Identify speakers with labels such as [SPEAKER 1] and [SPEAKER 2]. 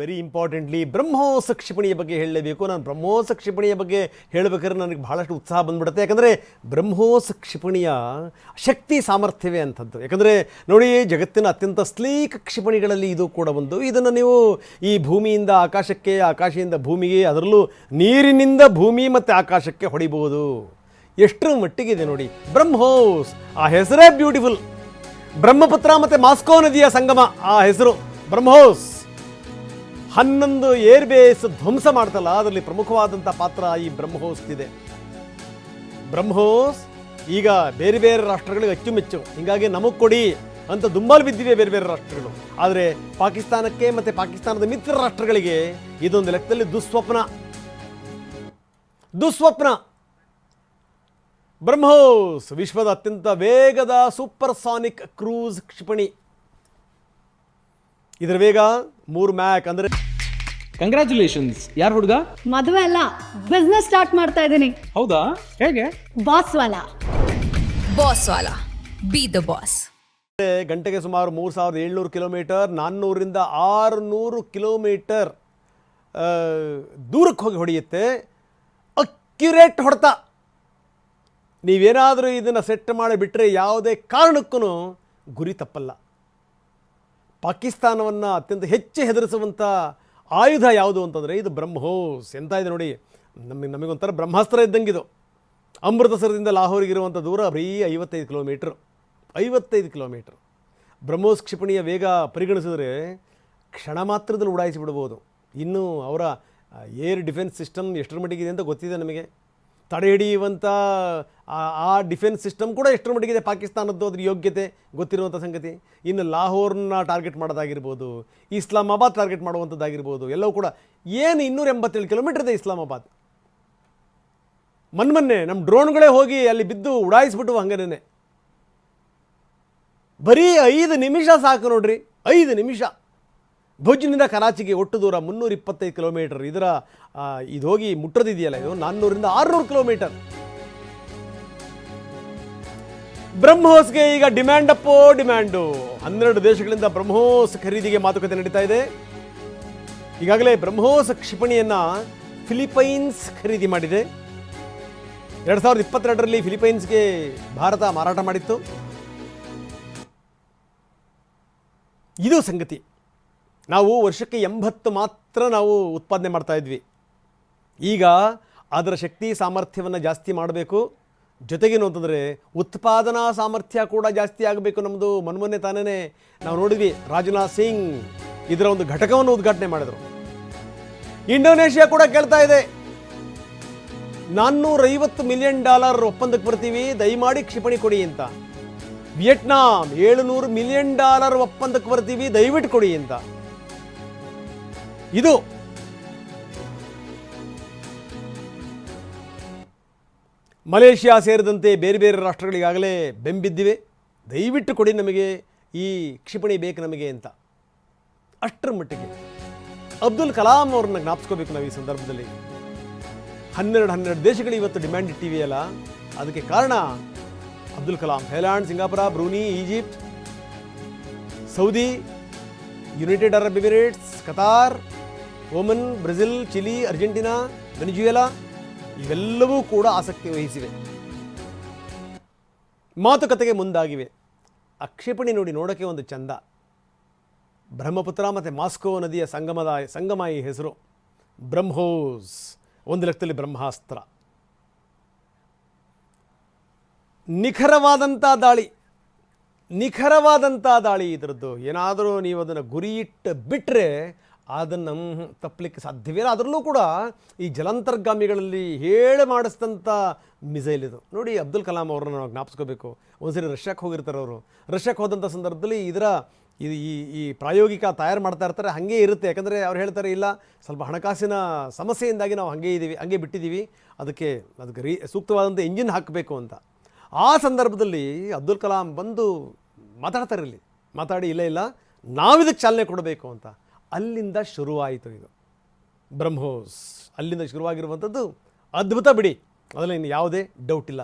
[SPEAKER 1] Very importantly ಬ್ರಹ್ಮೋಸ ಕ್ಷಿಪಣಿಯ ಬಗ್ಗೆ ಹೇಳಲೇಬೇಕು. ನಾನು ಬ್ರಹ್ಮೋಸ ಕ್ಷಿಪಣಿಯ ಬಗ್ಗೆ ಹೇಳಬೇಕಾದ್ರೆ ನನಗೆ ಬಹಳಷ್ಟು ಉತ್ಸಾಹ ಬಂದ್ಬಿಡುತ್ತೆ. ಯಾಕಂದರೆ ಬ್ರಹ್ಮೋಸ ಕ್ಷಿಪಣಿಯ ಶಕ್ತಿ ಸಾಮರ್ಥ್ಯವೇ ಅಂಥದ್ದು ಯಾಕಂದರೆ ನೋಡಿ, ಜಗತ್ತಿನ ಅತ್ಯಂತ ಸ್ಲೀಕ್ ಕ್ಷಿಪಣಿಗಳಲ್ಲಿ ಇದು ಕೂಡ ಒಂದು. ಇದನ್ನು ನೀವು ಈ ಭೂಮಿಯಿಂದ ಆಕಾಶಕ್ಕೆ, ಆಕಾಶದಿಂದ ಭೂಮಿಗೆ, ಅದರಲ್ಲೂ ನೀರಿನಿಂದ ಭೂಮಿ ಮತ್ತು ಆಕಾಶಕ್ಕೆ ಹೊಡಿಬೋದು ಎಷ್ಟರ ಮಟ್ಟಿಗಿದೆ ನೋಡಿ. ಬ್ರಹ್ಮೋಸ್, ಆ ಹೆಸರೇ ಬ್ಯೂಟಿಫುಲ್ ಬ್ರಹ್ಮಪುತ್ರ ಮತ್ತು ಮಾಸ್ಕೋ ನದಿಯ ಸಂಗಮ, ಆ ಹೆಸರು ಬ್ರಹ್ಮೋಸ್. ಹನ್ನೊಂದು ಏರ್ ಬೇಸ್ ಧ್ವಂಸ ಮಾಡ್ತಲ್ಲ, ಅದರಲ್ಲಿ ಪ್ರಮುಖವಾದಂಥ ಪಾತ್ರ ಈ ಬ್ರಹ್ಮೋಸ್ತಿದೆ ಬ್ರಹ್ಮೋಸ್ ಈಗ ಬೇರೆ ಬೇರೆ ರಾಷ್ಟ್ರಗಳಿಗೆ ಅಚ್ಚುಮೆಚ್ಚು. ಹೀಗಾಗಿ ನಮಗೆ ಕೊಡಿ ಅಂತ ದುಂಬಾಲು ಬಿದ್ದಿವೆ ಬೇರೆ ಬೇರೆ ರಾಷ್ಟ್ರಗಳು. ಆದರೆ ಪಾಕಿಸ್ತಾನಕ್ಕೆ ಮತ್ತು ಪಾಕಿಸ್ತಾನದ ಮಿತ್ರ ರಾಷ್ಟ್ರಗಳಿಗೆ ಇದೊಂದು ಲೆಕ್ಕದಲ್ಲಿ ದುಸ್ವಪ್ನ. ದುಸ್ವಪ್ನ. ಬ್ರಹ್ಮೋಸ್ ವಿಶ್ವದ ಅತ್ಯಂತ ವೇಗದ ಸೂಪರ್ ಸಾನಿಕ್ ಕ್ರೂಸ್ ಕ್ಷಿಪಣಿ. ಇದರ ವೇಗ ಮೂರು ಮ್ಯಾಕ್ ಅಂದ್ರೆ
[SPEAKER 2] ಕಂಗ್ರ್ಯಾಚುಲೇಷನ್ಸ್ ಯಾರು ಹುಡುಗ?
[SPEAKER 3] ಮದುವೆ ಅಲ್ಲ ಬಿಸ್ನೆಸ್ ಸ್ಟಾರ್ಟ್ ಮಾಡ್ತಾ ಇದ್ದೀನಿ.
[SPEAKER 2] ಹೌದಾ? ಹೇಗೆ?
[SPEAKER 3] ಬಾಸ್ ವಾಲ
[SPEAKER 4] ಬಾಸ್ ವಾಲ ಬಿ ದ ಬಾಸ್
[SPEAKER 1] ಗಂಟೆಗೆ ಸುಮಾರು ಮೂರು ಸಾವಿರದ ಏಳ್ನೂರು ಕಿಲೋಮೀಟರ್ ನಾನ್ನೂರಿಂದ ಆರುನೂರು ಕಿಲೋಮೀಟರ್ ದೂರಕ್ಕೆ ಹೋಗಿ ಹೊಡೆಯುತ್ತೆ. ಅಕ್ಯುರೇಟ್ ಹೊಡೆತ. ನೀವೇನಾದರೂ ಇದನ್ನು ಸೆಟ್ ಮಾಡಿಬಿಟ್ರೆ ಯಾವುದೇ ಕಾರಣಕ್ಕೂ ಗುರಿ ತಪ್ಪಲ್ಲ. ಪಾಕಿಸ್ತಾನವನ್ನು ಅತ್ಯಂತ ಹೆಚ್ಚು ಹೆದರಿಸುವಂಥ ಆಯುಧ ಯಾವುದು ಅಂತಂದರೆ ಇದು ಬ್ರಹ್ಮೋಸ್ ಎಂತ ಇದೆ ನೋಡಿ. ನಮಗೆ, ನಮಗೊಂಥರ ಬ್ರಹ್ಮಾಸ್ತ್ರ ಇದ್ದಂಗಿದು ಅಮೃತಸರದಿಂದ ಲಾಹೋರಿಗಿರುವಂಥ ದೂರ ಬರೀ ಐವತ್ತೈದು ಕಿಲೋಮೀಟ್ರ್. ಐವತ್ತೈದು ಕಿಲೋಮೀಟ್ರ್. ಬ್ರಹ್ಮೋಸ್ ಕ್ಷಿಪಣಿಯ ವೇಗ ಪರಿಗಣಿಸಿದರೆ ಕ್ಷಣ ಮಾತ್ರದಲ್ಲಿ ಉಡಾಯಿಸಿಬಿಡ್ಬೋದು ಇನ್ನು ಅವರ ಏರ್ ಡಿಫೆನ್ಸ್ ಸಿಸ್ಟಮ್ ಎಷ್ಟರ ಮಟ್ಟಿಗಿದೆ ಅಂತ ಗೊತ್ತಿದೆ ನಮಗೆ. ತಡೆ ಹಿಡಿಯುವಂಥ ಆ- ಡಿಫೆನ್ಸ್ ಸಿಸ್ಟಮ್ ಕೂಡ ಎಷ್ಟರ ಮಟ್ಟಿಗಿದೆ? ಪಾಕಿಸ್ತಾನದ್ದು ಅದ್ರ ಯೋಗ್ಯತೆ ಗೊತ್ತಿರುವಂಥ ಸಂಗತಿ. ಇನ್ನು ಲಾಹೋರ್ನ ಟಾರ್ಗೆಟ್ ಮಾಡೋದಾಗಿರ್ಬೋದು, ಇಸ್ಲಾಮಾಬಾದ್ ಟಾರ್ಗೆಟ್ ಮಾಡುವಂಥದ್ದಾಗಿರ್ಬೋದು, ಎಲ್ಲವೂ ಕೂಡ ಏನು ಇನ್ನೂರ ಎಂಬತ್ತೇಳು ಕಿಲೋಮೀಟರ್ ಇದೆ ಇಸ್ಲಾಮಾಬಾದ್. ಮೊನ್ನೆ ನಮ್ಮ ಡ್ರೋನ್ಗಳೇ ಹೋಗಿ ಅಲ್ಲಿ ಬಿದ್ದು ಉಡಾಯಿಸ್ಬಿಟ್ಟು ಹಂಗನೇ. ಬರೀ ಐದು ನಿಮಿಷ ಸಾಕು ನೋಡ್ರಿ, ಐದು ನಿಮಿಷ. ಭುಜ್ನಿಂದ ಕರಾಚಿಗೆ ಒಟ್ಟು ದೂರ ಮುನ್ನೂರ ಇಪ್ಪತ್ತೈದು ಕಿಲೋಮೀಟರ್. ಇದರ ಇದು ಹೋಗಿ ಮುಟ್ಟದಿದೆಯಲ್ಲ ಇದು ನಾನ್ನೂರಿಂದ ಆರುನೂರು ಕಿಲೋಮೀಟರ್. ಬ್ರಹ್ಮೋಸ್ಗೆ ಈಗ ಡಿಮ್ಯಾಂಡ್ ಅಪ್ಪೋ ಡಿಮ್ಯಾಂಡು. ಹನ್ನೆರಡು ದೇಶಗಳಿಂದ ಬ್ರಹ್ಮೋಸ್ ಖರೀದಿಗೆ ಮಾತುಕತೆ ನಡೀತಾ ಇದೆ. ಈಗಾಗಲೇ ಬ್ರಹ್ಮೋಸ್ ಕ್ಷಿಪಣಿಯನ್ನ ಫಿಲಿಪೈನ್ಸ್ ಖರೀದಿ ಮಾಡಿದೆ. ಎರಡು ಸಾವಿರದ ಇಪ್ಪತ್ತೆರಡರಲ್ಲಿ ಫಿಲಿಪೈನ್ಸ್ಗೆ ಭಾರತ ಮಾರಾಟ ಮಾಡಿತ್ತು. ಇದು ಸಂಗತಿ. ನಾವು ವರ್ಷಕ್ಕೆ ಎಂಬತ್ತು ಮಾತ್ರ ನಾವು ಉತ್ಪಾದನೆ ಮಾಡ್ತಾ ಇದ್ವಿ. ಈಗ ಅದರ ಶಕ್ತಿ ಸಾಮರ್ಥ್ಯವನ್ನು ಜಾಸ್ತಿ ಮಾಡಬೇಕು. ಜೊತೆಗೇನು ಅಂತಂದರೆ ಉತ್ಪಾದನಾ ಸಾಮರ್ಥ್ಯ ಕೂಡ ಜಾಸ್ತಿ ಆಗಬೇಕು ನಮ್ಮದು ಮೊನ್ಮೊನ್ನೆ ತಾನೇ ನಾವು ನೋಡಿದ್ವಿ. ರಾಜನಾಥ್ ಸಿಂಗ್ ಇದರ ಒಂದು ಘಟಕವನ್ನು ಉದ್ಘಾಟನೆ ಮಾಡಿದರು. ಇಂಡೋನೇಷ್ಯಾ ಕೂಡ ಕೇಳ್ತಾ ಇದೆ. ನಾನ್ನೂರೈವತ್ತು ಮಿಲಿಯನ್ ಡಾಲರ್ ಒಪ್ಪಂದಕ್ಕೆ ಬರ್ತೀವಿ. ದಯಮಾಡಿ ಕ್ಷಿಪಣಿ ಕೊಡಿ ಅಂತ. ವಿಯೆಟ್ನಾಂ ಏಳುನೂರು ಮಿಲಿಯನ್ ಡಾಲರ್ ಒಪ್ಪಂದಕ್ಕೆ ಬರ್ತೀವಿ. ದಯವಿಟ್ಟು ಕೊಡಿ ಅಂತ. ಇದು. ಮಲೇಷ್ಯಾ ಸೇರಿದಂತೆ ಬೇರೆ ಬೇರೆ ರಾಷ್ಟ್ರಗಳಿಗಾಗಲೇ ಬೆಂಬಿದ್ದಿವೆ. ದಯವಿಟ್ಟು ಕೊಡಿ ನಮಗೆ ಈ ಕ್ಷಿಪಣಿ ಬೇಕು ನಮಗೆ ಅಂತ. ಅಷ್ಟರ ಮಟ್ಟಿಗೆ ಅಬ್ದುಲ್ ಕಲಾಂ ಅವ್ರನ್ನ ಜ್ಞಾಪಿಸ್ಕೋಬೇಕು ನಾವು ಈ ಸಂದರ್ಭದಲ್ಲಿ. ಹನ್ನೆರಡು ಹನ್ನೆರಡು ದೇಶಗಳು ಇವತ್ತು ಡಿಮ್ಯಾಂಡ್ ಇಟ್ಟಿವೆಯಲ್ಲ ಅದಕ್ಕೆ ಕಾರಣ Abdul Kalam, Thailand, Singapore, Brunei, Egypt, Saudi, United Arab Emirates, Qatar Oman Brazil, Chile, Argentina, Venezuela ಇವೆಲ್ಲವೂ ಕೂಡ ಆಸಕ್ತಿ ವಹಿಸಿವೆ. ಮಾತುಕತೆಗೆ ಮುಂದಾಗಿವೆ. ಆಕ್ಷೇಪಣೆ ನೋಡಿ ನೋಡೋಕ್ಕೆ ಒಂದು ಚಂದ. ಬ್ರಹ್ಮಪುತ್ರ ಮತ್ತು ಮಾಸ್ಕೋ ನದಿಯ ಸಂಗಮದ ಸಂಗಮ ಈ ಹೆಸರು ಬ್ರಹ್ಮೋಸ್, ಒಂದು ಲೆಕ್ಕದಲ್ಲಿ ಬ್ರಹ್ಮಾಸ್ತ್ರ. ನಿಖರವಾದಂಥ ದಾಳಿ ನಿಖರವಾದಂಥ ದಾಳಿ ಇದರದ್ದು. ಏನಾದರೂ ನೀವು ಅದನ್ನು ಗುರಿಯಿಟ್ಟು ಬಿಟ್ಟರೆ ಅದನ್ನು ತಪ್ಪಲಿಕ್ಕೆ ಸಾಧ್ಯವಿಲ್ಲ. ಅದರಲ್ಲೂ ಕೂಡ ಈ ಜಲಾಂತರ್ಗಾಮಿಗಳಲ್ಲಿ ಹೇಳಿ ಮಾಡಿಸಿದಂಥ ಮಿಸೈಲ್ ಇದು. ನೋಡಿ ಅಬ್ದುಲ್ ಕಲಾಂ ಅವ್ರನ್ನ ನಾವು ಜ್ಞಾಪಿಸ್ಕೋಬೇಕು. ಒಂದ್ಸರಿ ರಷ್ಯಾಕ್ಕೆ ಹೋಗಿರ್ತಾರೆ ಅವರು. ರಷ್ಯಾಕ್ಕೆ ಹೋದಂಥ ಸಂದರ್ಭದಲ್ಲಿ ಇದರ ಇದು ಈ ಈ ಪ್ರಾಯೋಗಿಕ ತಯಾರು ಮಾಡ್ತಾ ಇರ್ತಾರೆ. ಹಾಗೆ ಇರುತ್ತೆ. ಯಾಕಂದರೆ ಅವ್ರು ಹೇಳ್ತಾರೆ, ಇಲ್ಲ, ಸ್ವಲ್ಪ ಹಣಕಾಸಿನ ಸಮಸ್ಯೆಯಿಂದಾಗಿ ನಾವು ಹಾಗೆ ಇದ್ದೀವಿ ಹಾಗೆ ಬಿಟ್ಟಿದ್ದೀವಿ ಅದಕ್ಕೆ ಅದಕ್ಕೆ ರೀ ಸೂಕ್ತವಾದಂಥ ಇಂಜಿನ್ ಹಾಕಬೇಕು ಅಂತ. ಆ ಸಂದರ್ಭದಲ್ಲಿ ಅಬ್ದುಲ್ ಕಲಾಂ ಬಂದು ಮಾತಾಡ್ತಾರೆ ಇಲ್ಲಿ. ಮಾತಾಡಿ, ಇಲ್ಲ ಇಲ್ಲ, ನಾವಿದಕ್ಕೆ ಚಾಲನೆ ಕೊಡಬೇಕು ಅಂತ. ಅಲ್ಲಿಂದ ಶುರುವಾಯಿತು ಇದು. ಬ್ರಹ್ಮೋಸ್. ಅಲ್ಲಿಂದ ಶುರುವಾಗಿರುವಂಥದ್ದು ಅದ್ಭುತ ಬಿಡಿ. ಅದರಲ್ಲಿ ಇನ್ನು ಯಾವುದೇ ಡೌಟ್ ಇಲ್ಲ.